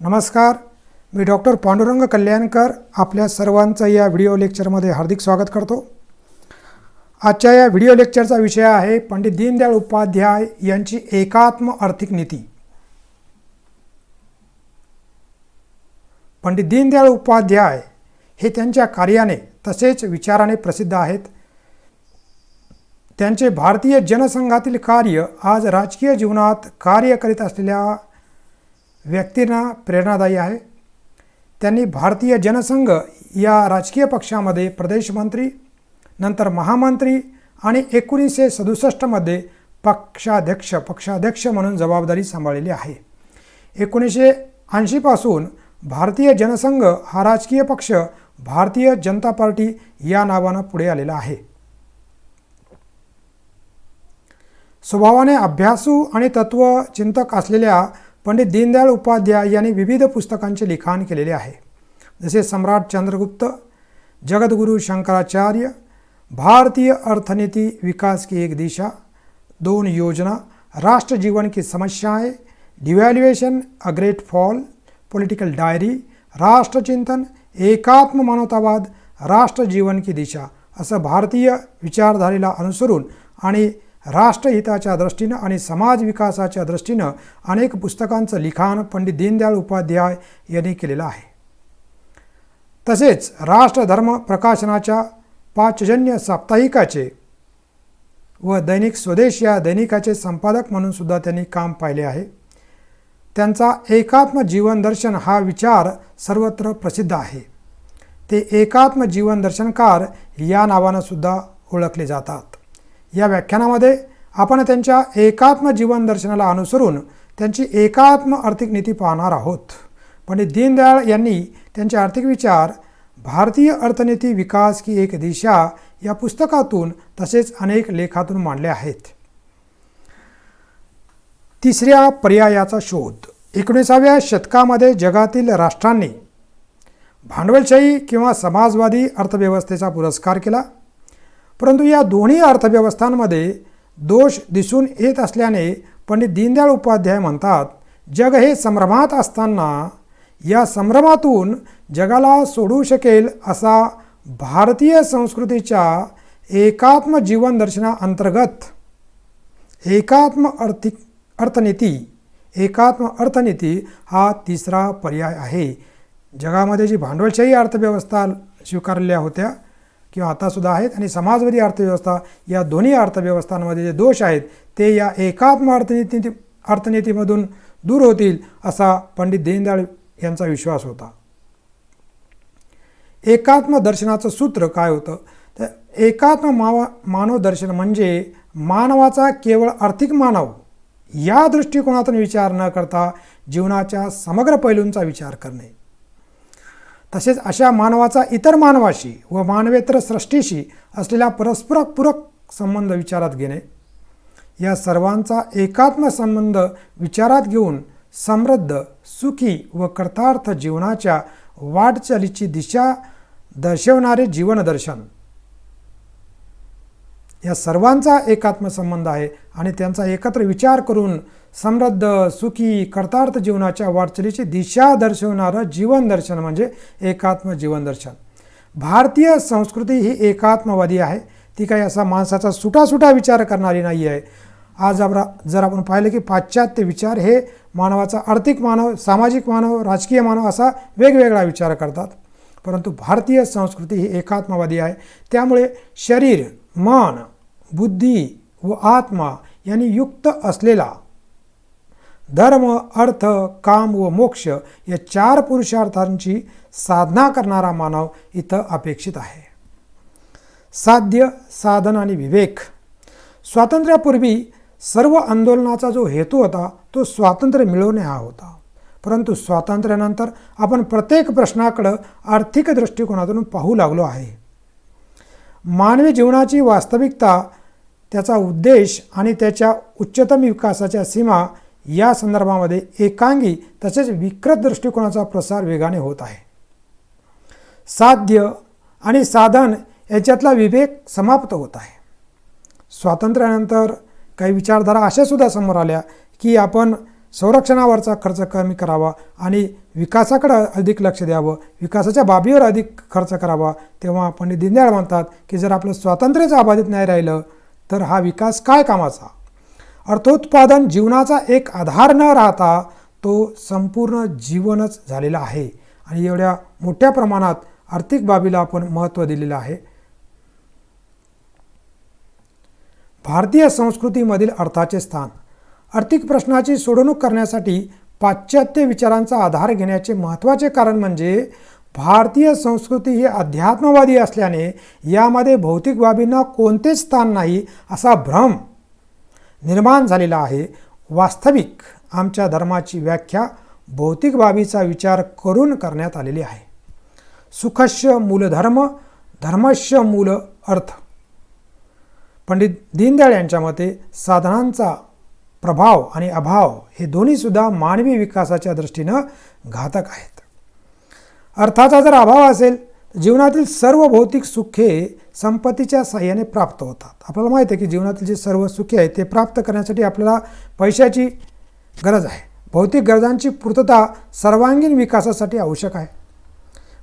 नमस्कार. मी डॉक्टर पांडुरंग कल्याणकर आपल्या सर्वांचं या व्हिडिओ लेक्चरमध्ये हार्दिक स्वागत करतो. आजच्या या व्हिडिओ लेक्चरचा विषय आहे पंडित दीनदयाळ उपाध्याय यांची एकात्म आर्थिक नीती. पंडित दीनदयाळ उपाध्याय हे त्यांच्या कार्याने तसेच विचाराने प्रसिद्ध आहेत. त्यांचे भारतीय जनसंघातील कार्य आज राजकीय जीवनात कार्य करीत असलेल्या व्यक्तींना प्रेरणादायी आहे. त्यांनी भारतीय जनसंघ या राजकीय पक्षामध्ये प्रदेशमंत्री नंतर महामंत्री आणि एकोणीसशे सदुसष्टमध्ये पक्षाध्यक्ष पक्षाध्यक्ष म्हणून जबाबदारी सांभाळलेली आहे. एकोणीसशे ऐंशीपासून भारतीय जनसंघ हा राजकीय पक्ष भारतीय जनता पार्टी या नावानं पुढे आलेला आहे. स्वभावाने अभ्यासू आणि तत्वचिंतक असलेल्या पंडित दीनदयाळ उपाध्याय यांनी विविध पुस्तकांचे लिखाण केलेले आहे. जसे सम्राट चंद्रगुप्त जगद्गुरु शंकराचार्य भारतीय अर्थनीति विकास की एक दिशा दोन योजना राष्ट्र जीवन की समस्याएं devaluation a great fall political diary राष्ट्रचिंतन एकात्म मानवतावाद राष्ट्र जीवन की दिशा असं भारतीय विचारधारेला अनुसरून आणि राष्ट्रहिताच्या दृष्टीनं आणि समाज विकासाच्या दृष्टीनं अनेक पुस्तकांचं लिखाण पंडित दीनदयाळ उपाध्याय यांनी केलेलं आहे. तसेच राष्ट्रधर्म प्रकाशनाच्या पाचजन्य साप्ताहिकाचे व दैनिक स्वदेश या दैनिकाचे संपादक म्हणून सुद्धा त्यांनी काम पाहिले आहे. त्यांचा एकात्म जीवनदर्शन हा विचार सर्वत्र प्रसिद्ध आहे. ते एकात्म जीवनदर्शनकार या नावानं सुद्धा ओळखले जातात. या व्याख्यानामध्ये आपण त्यांच्या एकात्म जीवनदर्शनाला अनुसरून त्यांची एकात्म आर्थिक नीती पाहणार आहोत. पंडित दीनदयाळ यांनी त्यांचे आर्थिक विचार भारतीय अर्थनीती विकास की एक दिशा या पुस्तकातून तसेच अनेक लेखातून मांडले आहेत. तिसऱ्या पर्यायाचा शोध. एकोणीसाव्या शतकामध्ये जगातील राष्ट्रांनी भांडवलशाही किंवा समाजवादी अर्थव्यवस्थेचा पुरस्कार केला. परंतु या दोन्ही अर्थव्यवस्थांमध्ये दोष दिसून येत असल्याने पंडित दीनदयाळ उपाध्याय म्हणतात जग हे संभ्रमात असताना या संभ्रमातून जगाला सोडू शकेल असा भारतीय संस्कृतीच्या एकात्म जीवनदर्शना अंतर्गत एकात्म अर्थिक अर्थनीती एकात्म अर्थनीती हा तिसरा पर्याय आहे. जगामध्ये जी भांडवलशाही अर्थव्यवस्था स्वीकारल्या होत्या किंवा आतासुद्धा आहेत आणि समाजवादी अर्थव्यवस्था या दोन्ही अर्थव्यवस्थांमध्ये जे दोष आहेत ते या एकात्म अर्थनीती अर्थनीतीमधून दूर होतील असा पंडित दीनदयाळ यांचा विश्वास होता. एकात्म दर्शनाचं सूत्र काय होतं? तर एकात्म मावा मानव दर्शन म्हणजे मानवाचा केवळ आर्थिक मानव या दृष्टिकोनातून विचार न करता जीवनाच्या समग्र पैलूंचा विचार करणे. तसेच अशा मानवाचा इतर मानवाशी व मानवेतर सृष्टीशी असलेला परस्पर पूरक संबंध विचारात घेणे या सर्वांचा एकात्म संबंध विचारात घेऊन समृद्ध सुखी व कर्तार्थ जीवनाच्या वाटचालीची दिशा दर्शवणारे जीवनदर्शन. या सर्वांचा एकात्म संबंध आहे आणि त्यांचा एकत्र विचार करून समृद्ध सुखी कर्तार्थ जीवनाच्या वाटचालीची दिशा दर्शवणारं जीवनदर्शन म्हणजे एकात्म जीवनदर्शन भारतीय संस्कृती ही एकात्मवादी आहे. ती काही असा माणसाचा सुटासुटा विचार करणारी नाही आहे. आज आपण जर आपण पाहिलं की पाश्चात्य विचार हे मानवाचा आर्थिक मानव सामाजिक मानव राजकीय मानव असा वेगवेगळा विचार करतात. परंतु भारतीय संस्कृती ही एकात्मवादी आहे. त्यामुळे शरीर मन बुद्धी व आत्मा यांनी युक्त असलेला धर्म अर्थ काम व मोक्ष या चार पुरुषार्थांची साधना करणारा मानव इथं अपेक्षित आहे. साध्य साधन आणि विवेक. स्वातंत्र्यापूर्वी सर्व आंदोलनाचा जो हेतू होता तो स्वातंत्र्य मिळवणे हा होता. परंतु स्वातंत्र्यानंतर आपण प्रत्येक प्रश्नाकडं आर्थिक दृष्टिकोनातून पाहू लागलो आहे. मानवी जीवनाची वास्तविकता त्याचा उद्देश आणि त्याच्या उच्चतम विकासाच्या सीमा या संदर्भामध्ये एकांगी तसेच विकृत दृष्टिकोनाचा प्रसार वेगाने होत आहे. साध्य आणि साधन याच्यातला विवेक समाप्त होत आहे. स्वातंत्र्यानंतर काही विचारधारा अशा सुद्धा समोर आल्या की आपण संरक्षणावरचा खर्च कमी करावा आणि विकासाकडे अधिक लक्ष द्यावं विकासाच्या बाबीवर अधिक खर्च करावा तेव्हा पंडित दीनदयाळ म्हणतात की जर आपलं स्वातंत्र्यच अबाधित नाही राहिलं तर हा विकास काय कामाचा? अर्थोत्पादन जीवनाचा एक आधार न राहता तो संपूर्ण जीवनच झालेला आहे. आणि एवढ्या मोठ्या प्रमाणात आर्थिक बाबीला आपण महत्त्व दिलेलं आहे. भारतीय संस्कृतीमधील अर्थाचे स्थान. आर्थिक प्रश्नाची सोडवणूक करण्यासाठी पाश्चात्य विचारांचा आधार घेण्याचे महत्त्वाचे कारण म्हणजे भारतीय संस्कृती ही अध्यात्मवादी असल्याने यामध्ये भौतिक बाबींना कोणतेच स्थान नाही असा भ्रम निर्माण झालेला आहे. वास्तविक आमच्या धर्माची व्याख्या भौतिक बाबीचा विचार करून करण्यात आलेली आहे. सुखस्य मूलधर्म धर्मस्य मूल अर्थ. पंडित दीनदयाळ यांच्या मते साधनांचा प्रभाव आणि अभाव हे दोन्हीसुद्धा मानवी विकासाच्या दृष्टीनं घातक आहेत. अर्थाचा जर अभाव असेल जीवनातील सर्व भौतिक सुखे संपत्तीच्या साह्याने प्राप्त होतात. आपल्याला माहीत आहे की जीवनातील जे सर्व सुखे आहेत ते प्राप्त करण्यासाठी आपल्याला पैशाची गरज आहे. भौतिक गरजांची पूर्तता सर्वांगीण विकासासाठी आवश्यक आहे.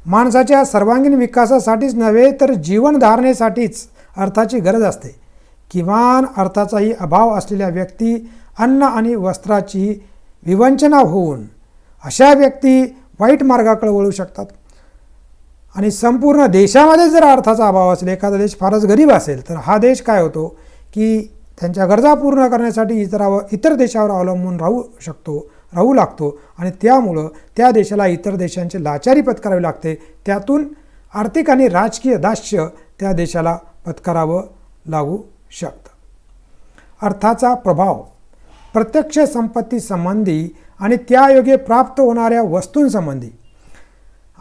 माणसाच्या सर्वांगीण विकासासाठीच नव्हे तर जीवनधारणेसाठीच अर्थाची गरज असते. किमान अर्थाचाही अभाव असलेल्या व्यक्ती अन्न आणि वस्त्राची विवंचना होऊन अशा व्यक्ती वाईट मार्गाकडे वळू शकतात. आणि संपूर्ण देशामध्ये जर अर्थाचा अभाव असेल एखादा देश फारच गरीब असेल तर हा देश काय होतो की त्यांच्या गरजा पूर्ण करण्यासाठी इतरावर इतर देशावर अवलंबून राहू शकतो राहू लागतो. आणि त्यामुळं त्या देशाला इतर देशांची लाचारी पत्करावी लागते. त्यातून आर्थिक आणि राजकीय दास्य त्या देशाला पत्करावं लागू शकतं. अर्थाचा प्रभाव. प्रत्यक्ष संपत्तीसंबंधी आणि त्यायोगे प्राप्त होणाऱ्या वस्तूंसंबंधी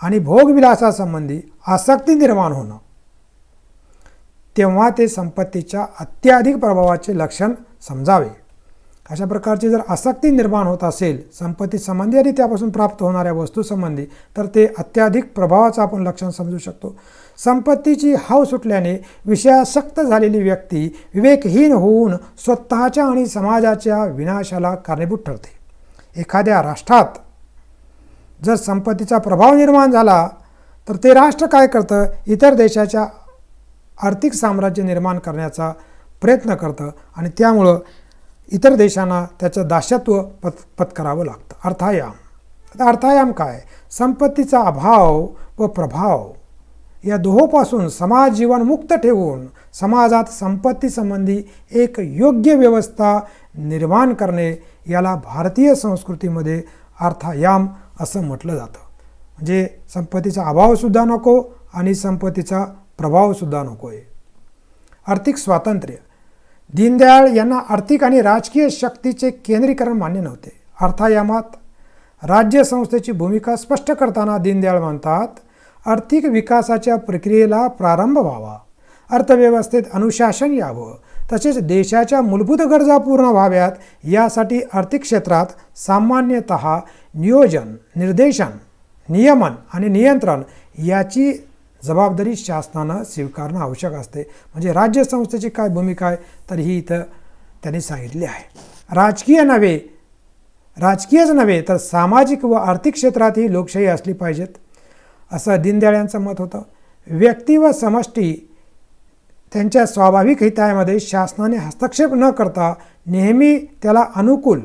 आणि भोगविलासासंबंधी आसक्ती निर्माण होणं. तेव्हा ते संपत्तीच्या अत्याधिक प्रभावाचे लक्षण समजावे. अशा प्रकारची जर आसक्ती निर्माण होत असेल संपत्ती संबंधी आणि त्यापासून प्राप्त होणाऱ्या वस्तूसंबंधी तर ते अत्याधिक प्रभावाचं आपण लक्षण समजू शकतो. संपत्तीची हाव सुटल्याने विषयासक्त झालेली व्यक्ती विवेकहीन होऊन स्वतःच्या आणि समाजाच्या विनाशाला कारणीभूत ठरते. एखाद्या राष्ट्रात जर संपत्तीचा प्रभाव निर्माण झाला तर ते राष्ट्र काय करतं? इतर देशाच्या आर्थिक साम्राज्य निर्माण करण्याचा प्रयत्न करतं आणि त्यामुळं इतर देशांना त्याचं दास्यत्व पत पत्करावं लागतं. अर्थायाम. आता अर्थायाम काय? संपत्तीचा अभाव व प्रभाव या दोहोपासून समाज जीवन मुक्त ठेवून समाजात संपत्तीसंबंधी एक योग्य व्यवस्था निर्माण करणे याला भारतीय संस्कृतीमध्ये अर्थायाम असं म्हटलं जातं. म्हणजे संपत्तीचा अभावसुद्धा नको आणि संपत्तीचा प्रभावसुद्धा नको आहे आर्थिक स्वातंत्र्य. दीनदयाळ यांना आर्थिक आणि राजकीय शक्तीचे केंद्रीकरण मान्य नव्हते. अर्थायामात राज्यसंस्थेची भूमिका स्पष्ट करताना दीनदयाळ म्हणतात आर्थिक विकासाच्या प्रक्रियेला प्रारंभ व्हावा. अर्थव्यवस्थेत अनुशासन यावं. तसेच देशाच्या मूलभूत गरजा पूर्ण व्हाव्यात यासाठी आर्थिक क्षेत्रात सामान्यतः नियोजन निर्देशन नियमन आणि नियंत्रण याची जबाबदारी शासनानं स्वीकारणं आवश्यक असते. म्हणजे राज्य संस्थेची काय भूमिका आहे तर ही इथं त्यांनी सांगितली आहे. राजकीय नव्हे राजकीयच नव्हे तर सामाजिक व आर्थिक क्षेत्रातही लोकशाही असली पाहिजेत असं दीनदयाळ यांचं मत होतं. व्यक्ती व समष्टी त्यांच्या स्वाभाविक हितामध्ये शासनाने हस्तक्षेप न करता नेहमी त्याला अनुकूल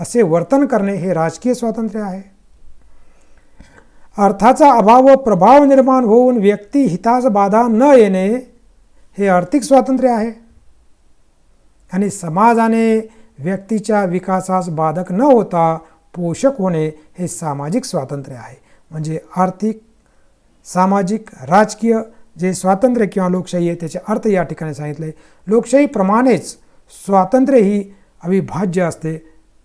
असे वर्तन करणे हे राजकीय स्वातंत्र्य आहे. अर्थाचा अभाव व प्रभाव निर्माण होऊन व्यक्ती हितास बाधा न येणे हे आर्थिक स्वातंत्र्य आहे. आणि समाजाने व्यक्तीच्या विकासास बाधक न होता पोषक होणे हे सामाजिक स्वातंत्र्य आहे. म्हणजे आर्थिक सामाजिक राजकीय जे स्वातंत्र्य किंवा लोकशाही आहे त्याचे अर्थ या ठिकाणी सांगितले. लोकशाहीप्रमाणेच स्वातंत्र्य ही अविभाज्य असते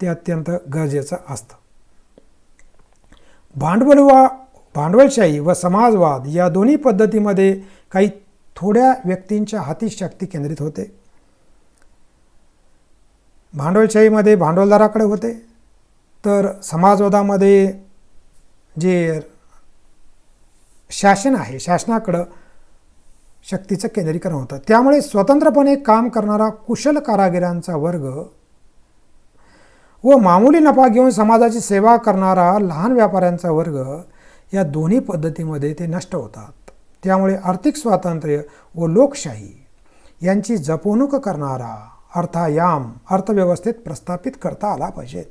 ते अत्यंत गरजेचं असतं. भांडवल वा भांडवलशाही व समाजवाद या दोन्ही पद्धतीमध्ये काही थोड्या व्यक्तींच्या हाती शक्ती केंद्रित होते. भांडवलशाहीमध्ये भांडवलदाराकडे होते. तर समाजवादामध्ये जे शासन आहे शासनाकडं शक्तीचं केंद्रीकरण होतं. त्यामुळे स्वतंत्रपणे काम करणारा कुशल कारागिरांचा वर्ग व मामूली नफा घेऊन समाजाची सेवा करणारा लहान व्यापाऱ्यांचा वर्ग या दोन्ही पद्धतीमध्ये ते नष्ट होतात. त्यामुळे आर्थिक स्वातंत्र्य व लोकशाही यांची जपवणूक करणारा अर्थायाम अर्थव्यवस्थेत प्रस्थापित करता आला पाहिजेत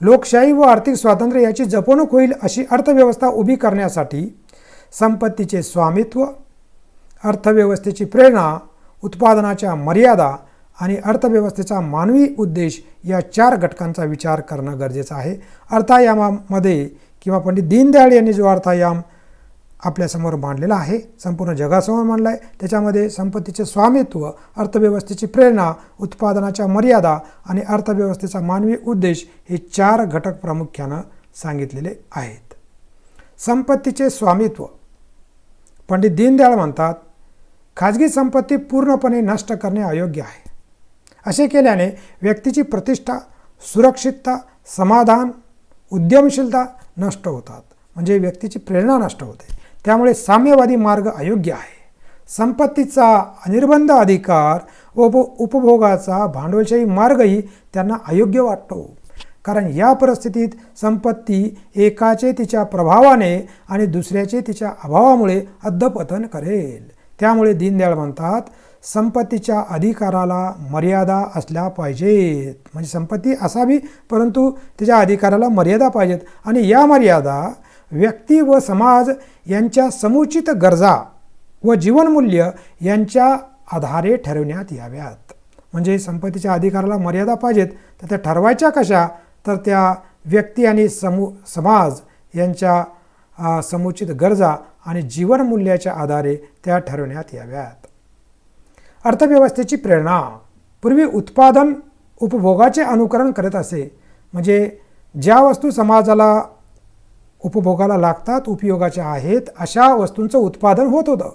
लोकशाही व आर्थिक स्वातंत्र्य याची जपवणूक होईल अशी अर्थव्यवस्था उभी करण्यासाठी संपत्तीचे स्वामित्व अर्थव्यवस्थेची प्रेरणा उत्पादनाच्या मर्यादा आणि अर्थव्यवस्थेचा मानवी उद्देश या चार घटकांचा विचार करणं गरजेचं आहे. अर्थायामामध्ये किंवा पंडित दीनदयाळ यांनी जो अर्थायाम आपल्यासमोर मांडलेला आहे संपूर्ण जगासमोर मांडला आहे त्याच्यामध्ये संपत्तीचे स्वामित्व अर्थव्यवस्थेची प्रेरणा उत्पादनाच्या मर्यादा आणि अर्थव्यवस्थेचा मानवी उद्देश हे चार घटक प्रामुख्यानं सांगितलेले आहेत. संपत्तीचे स्वामित्व. पंडित दीनदयाळ म्हणतात खाजगी संपत्ती पूर्णपणे नष्ट करणे अयोग्य आहे. असे केल्याने व्यक्तीची प्रतिष्ठा सुरक्षितता समाधान उद्यमशीलता नष्ट होतात. म्हणजे व्यक्तीची प्रेरणा नष्ट होते. त्यामुळे साम्यवादी मार्ग अयोग्य आहे. संपत्तीचा अनिर्बंध अधिकार व उपभोगाचा भांडवलशाही मार्गही त्यांना अयोग्य वाटतो. कारण या परिस्थितीत संपत्ती एकाचे तिच्या प्रभावाने आणि दुसऱ्याचे तिच्या अभावामुळे अधपतन करेल. त्यामुळे दीनदयाळ म्हणतात संपत्तीच्या अधिकाराला मर्यादा असल्या पाहिजेत. म्हणजे संपत्ती असावी परंतु त्याच्या अधिकाराला मर्यादा पाहिजेत. आणि या मर्यादा व्यक्ती व समाज यांच्या समुचित गरजा व जीवनमूल्य यांच्या आधारे ठरवण्यात याव्यात. म्हणजे संपत्तीच्या अधिकाराला मर्यादा पाहिजेत तर त्या ठरवायच्या कशा? तर त्या व्यक्ती आणि समू समाज यांच्या समुचित गरजा आणि जीवनमूल्याच्या आधारे त्या ठरवण्यात याव्यात. अर्थव्यवस्थेची प्रेरणा पूर्वी उत्पादन उपभोगाचे अनुकरण करत असे म्हणजे ज्या वस्तू समाजाला उपभोगाला लागतात उपयोगाच्या आहेत अशा वस्तूंचं उत्पादन होत होतं.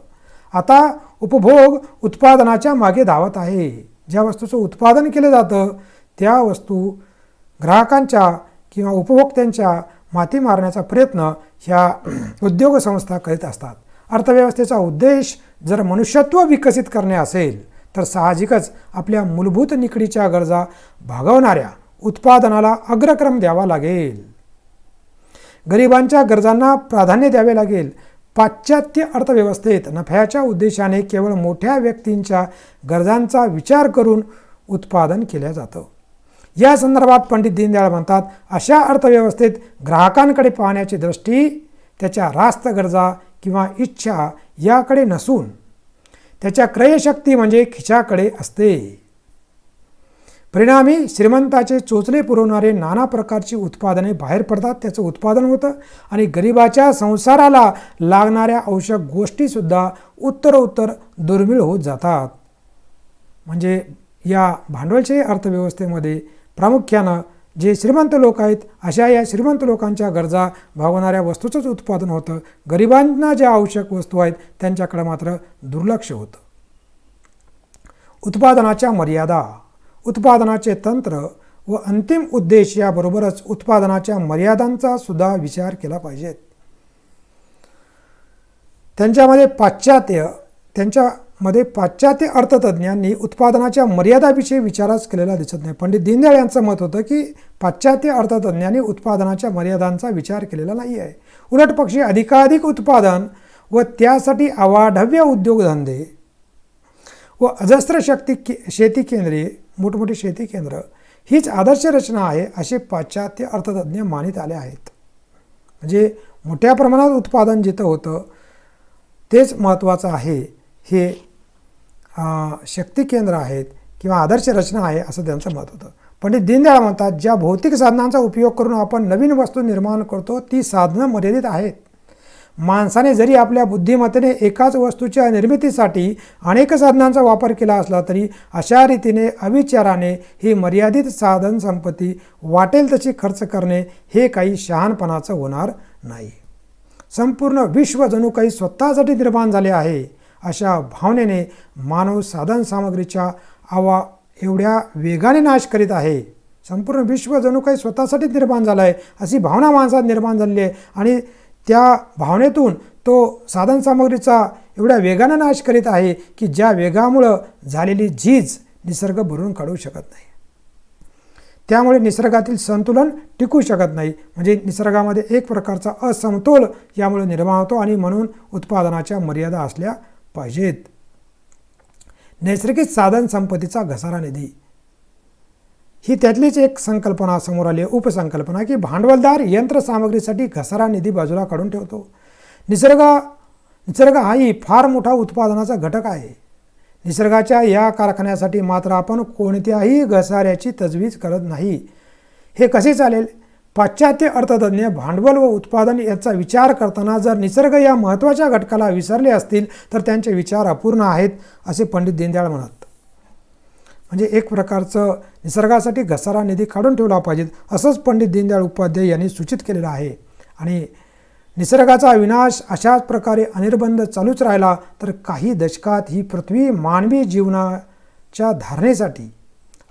आता उपभोग उत्पादनाच्या मागे धावत आहे. ज्या वस्तूचं उत्पादन केलं जातं त्या वस्तू ग्राहकांच्या किंवा उपभोक्त्यांच्या माती मारण्याचा प्रयत्न ह्या उद्योग संस्था करीत असतात. अर्थव्यवस्थेचा उद्देश जर मनुष्यत्व विकसित करणे असेल तर साहजिकच आपल्या मूलभूत निकडीच्या गरजा भागवणाऱ्या उत्पादनाला अग्रक्रम द्यावा लागेल. गरिबांच्या गरजांना प्राधान्य द्यावे लागेल. पाश्चात्य अर्थव्यवस्थेत नफ्याच्या उद्देशाने केवळ मोठ्या व्यक्तींच्या गरजांचा विचार करून उत्पादन केलं जातं. या संदर्भात पंडित दीनदयाळ म्हणतात अशा अर्थव्यवस्थेत ग्राहकांकडे पाहण्याची दृष्टी त्याच्या रास्त गरजा किंवा इच्छा याकडे नसून त्याच्या क्रयशक्ती म्हणजे खिशाकडे असते. परिणामी श्रीमंताचे चोचले पुरवणारे नाना प्रकारची उत्पादने बाहेर पडतात त्याचं उत्पादन होतं आणि गरिबाच्या संसाराला लागणाऱ्या आवश्यक गोष्टीसुद्धा उत्तरोत्तर दुर्मिळ होत जातात. म्हणजे या भांडवलशाही अर्थव्यवस्थेमध्ये प्रामुख्यानं जे श्रीमंत लोक आहेत अशा या श्रीमंत लोकांच्या गरजा भागवणाऱ्या वस्तूचंच उत्पादन होतं. गरिबांना ज्या आवश्यक वस्तू आहेत त्यांच्याकडे मात्र दुर्लक्ष होतं. उत्पादनाच्या मर्यादा. उत्पादनाचे तंत्र व अंतिम उद्देश याबरोबरच उत्पादनाच्या मर्यादांचा सुद्धा विचार केला पाहिजेत. त्यांच्यामध्ये पाश्चात्य त्यांच्या मध्ये पाश्चात्य अर्थतज्ञांनी उत्पादनाच्या मर्यादाविषयी विचारच केलेला दिसत नाही. पंडित दीनदयाळ यांचं मत होतं की पाश्चात्य अर्थतज्ञांनी उत्पादनाच्या मर्यादांचा विचार केलेला नाही आहे उलट पक्षी अधिकाधिक उत्पादन व त्यासाठी अवाढव्य उद्योगधंदे व अजस्त्र शक्ती के शेती केंद्रे मोठमोठी शेती केंद्र हीच आदर्श रचना आहे असे पाश्चात्य अर्थतज्ञ मानित आले आहेत. म्हणजे मोठ्या प्रमाणात उत्पादन जिथं होतं तेच महत्त्वाचं आहे हे शक्ती केंद्र आहेत किंवा आदर्श रचना आहे असं त्यांचं मत होतं. पंडित दीनदयाळ म्हणतात ज्या भौतिक साधनांचा उपयोग करून आपण नवीन वस्तू निर्माण करतो ती साधनं मर्यादित आहेत. माणसाने जरी आपल्या बुद्धिमत्तेने एकाच वस्तूच्या निर्मितीसाठी अनेक साधनांचा वापर केला असला तरी अशा रीतीने अविचाराने ही मर्यादित साधन संपत्ती वाटेल तशी खर्च करणे हे काही शहाणपणाचं होणार नाही. संपूर्ण विश्व जणू काही स्वतःसाठी निर्माण झाले आहे. अशा भावनेने मानव साधनसामग्रीच्या आवा एवढ्या वेगाने नाश करीत आहे. संपूर्ण विश्व जणू काही स्वतःसाठीच निर्माण झालं आहे अशी भावना माणसात निर्माण झालेली आहे. आणि त्या भावनेतून तो साधनसामग्रीचा एवढ्या वेगानं नाश करीत आहे की ज्या वेगामुळं झालेली झीज निसर्ग भरून काढू शकत नाही. त्यामुळे निसर्गातील संतुलन टिकू शकत नाही. म्हणजे निसर्गामध्ये एक प्रकारचा असमतोल यामुळे निर्माण होतो आणि म्हणून उत्पादनाच्या मर्यादा असल्या पाहिजेत. नैसर्गिक साधन संपत्तीचा घसारा निधी. ही त्यातलीच एक संकल्पना समोर आली आहे उपसंकल्पना की भांडवलदार यंत्रसामग्रीसाठी घसारा निधी बाजूला काढून ठेवतो. निसर्ग निसर्ग हाही फार मोठा उत्पादनाचा घटक आहे. निसर्गाच्या या कारखान्यासाठी मात्र आपण कोणत्याही घसाऱ्याची तजवीज करत नाही. हे कसे चालेल? पाश्चात्य अर्थतज्ञ भांडवल व उत्पादन याचा विचार करताना जर निसर्ग या महत्त्वाच्या घटकाला विसरले असतील तर त्यांचे विचार अपूर्ण आहेत असे पंडित दीनदयाळ म्हणत. म्हणजे एक प्रकारचं निसर्गासाठी घसारा निधी काढून ठेवला पाहिजे असंच पंडित दीनदयाळ उपाध्याय यांनी सूचित केलेलं आहे. आणि निसर्गाचा विनाश अशाच प्रकारे अनिर्बंध चालूच राहिला तर काही दशकात ही पृथ्वी मानवी जीवनाच्या धारणेसाठी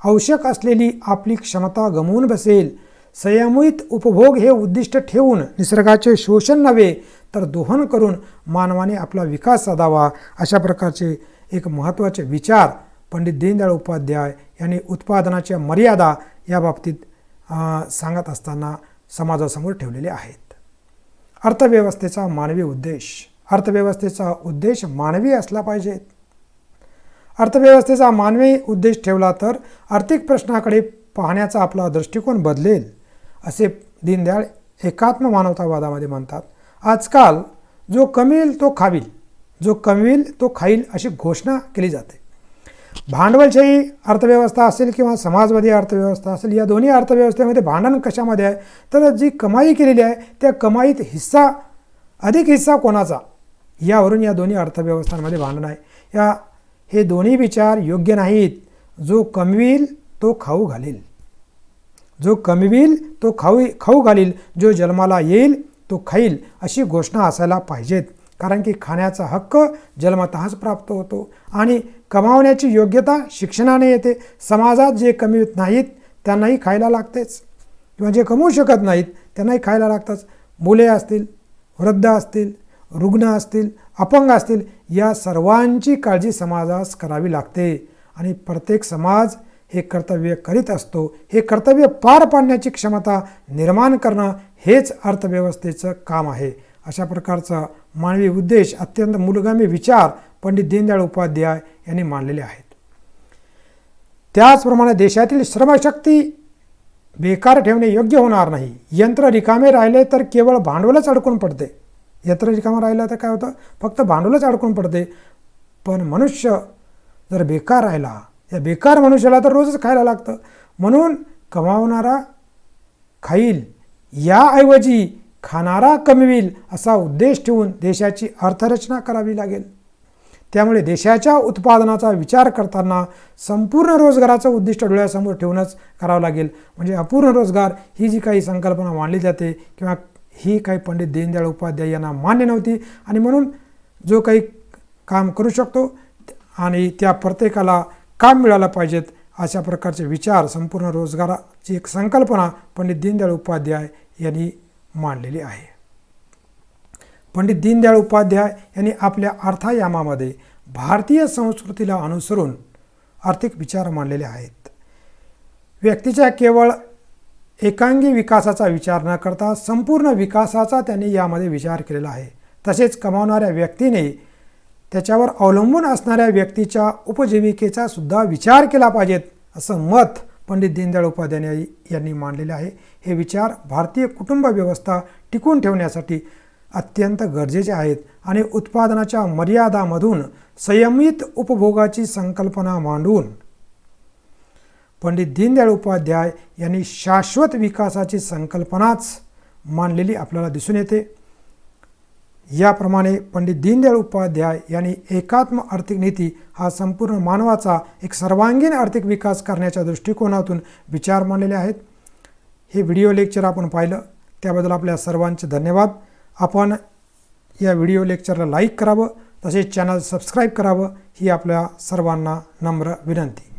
आवश्यक असलेली आपली क्षमता गमवून बसेल संयमित उपभोग हे उद्दिष्ट ठेवून निसर्गाचे शोषण नव्हे तर दोहन करून मानवाने आपला विकास साधावा अशा प्रकारचे एक महत्त्वाचे विचार पंडित दीनदयाळ उपाध्याय यांनी उत्पादनाच्या मर्यादा या बाबतीत सांगत असताना समाजासमोर ठेवलेले आहेत. अर्थव्यवस्थेचा मानवी उद्देश. अर्थव्यवस्थेचा उद्देश मानवी असला पाहिजे. अर्थव्यवस्थेचा मानवी उद्देश ठेवला तर आर्थिक प्रश्नाकडे पाहण्याचा आपला दृष्टिकोन बदलेल. असे दीनदयाळ एकात्म मानवतावादामध्ये म्हणतात आजकाल जो कमील तो खावील जो कमविल तो खाईल अशी घोषणा केली जाते. भांडवलशाही अर्थव्यवस्था असेल किंवा समाजवादी अर्थव्यवस्था असेल या दोन्ही अर्थव्यवस्थेमध्ये भांडण कशामध्ये आहे? तर जी कमाई केलेली आहे त्या कमाईत हिस्सा अधिक हिस्सा कोणाचा? यावरून या दोन्ही अर्थव्यवस्थांमध्ये भांडण आहे. या हे दोन्ही विचार योग्य नाहीत. जो कमविल तो खाऊ घालेल. जो कमविल तो खाऊ खाऊ घालील जो जन्माला येईल तो खाईल अशी घोषणा असायला पाहिजेत. कारण की खाण्याचा हक्क जन्मतःच प्राप्त होतो आणि कमावण्याची योग्यता शिक्षणाने येते. समाजात जे कमवित नाहीत त्यांनाही खायला लागतेच. किंवा जे कमवू शकत नाहीत त्यांनाही खायला लागतंच मुले असतील वृद्ध असतील रुग्ण असतील अपंग असतील या सर्वांची काळजी समाजास करावी लागते. आणि प्रत्येक समाज हे कर्तव्य करीत असतो. हे कर्तव्य पार पाडण्याची क्षमता निर्माण करणं हेच अर्थव्यवस्थेचं काम आहे. अशा प्रकारचा मानवी उद्देश अत्यंत मूलगामी विचार पंडित दीनदयाळ उपाध्याय यांनी मांडलेले आहेत. त्याचप्रमाणे देशातील श्रमशक्ती बेकार ठेवणे योग्य होणार नाही. यंत्र रिकामे राहिले तर केवळ भांडवलच अडकून पडते. यंत्र रिकामं राहिलं तर काय होतं? फक्त भांडवलच अडकून पडते. पण मनुष्य जर बेकार राहिला या बेकार मनुष्याला तर रोजच खायला लागतं. म्हणून कमावणारा खाईल याऐवजी खाणारा कमवील असा उद्देश ठेवून देशाची अर्थरचना करावी लागेल. त्यामुळे देशाच्या उत्पादनाचा विचार करताना संपूर्ण रोजगाराचं उद्दिष्ट डोळ्यासमोर ठेवूनच करावं लागेल. म्हणजे अपूर्ण रोजगार ही जी काही संकल्पना मांडली जाते किंवा ही काही पंडित दीनदयाळ उपाध्याय यांना मान्य नव्हती आणि म्हणून जो काही काम करू शकतो आणि त्या प्रत्येकाला काम मिळालं पाहिजेत अशा प्रकारचे विचार संपूर्ण रोजगाराची एक संकल्पना पंडित दीनदयाळ उपाध्याय यांनी मांडलेली आहे. पंडित दीनदयाळ उपाध्याय यांनी आपल्या अर्थायामामध्ये भारतीय संस्कृतीला अनुसरून आर्थिक विचार मांडलेले आहेत. व्यक्तीच्या केवळ एकांगी विकासाचा विचार न करता संपूर्ण विकासाचा त्यांनी यामध्ये विचार केलेला आहे. तसेच कमावणाऱ्या व्यक्तीने त्याच्यावर अवलंबून असणाऱ्या व्यक्तीच्या उपजीविकेचा सुद्धा विचार केला पाहिजेत असं मत पंडित दीनदयाळ उपाध्याय यांनी मांडलेले आहे. हे विचार भारतीय कुटुंब व्यवस्था टिकून ठेवण्यासाठी अत्यंत गरजेचे आहेत आणि उत्पादनाच्या मर्यादामधून संयमित उपभोगाची संकल्पना मांडून पंडित दीनदयाळ उपाध्याय यांनी शाश्वत विकासाची संकल्पनाच मांडलेली आपल्याला दिसून येते. याप्रमाणे पंडित दीनदयाळ उपाध्याय यांनी एकात्म आर्थिक नीती हा संपूर्ण मानवाचा एक सर्वांगीण आर्थिक विकास करण्याच्या दृष्टिकोनातून विचार मांडलेले आहेत. हे व्हिडिओ लेक्चर आपण पाहिलं. त्याबद्दल आपल्या सर्वांचे धन्यवाद. आपण या व्हिडिओ लेक्चरला लाईक करावं तसेच चॅनल सबस्क्राईब करावं ही आपल्या सर्वांना नम्र विनंती.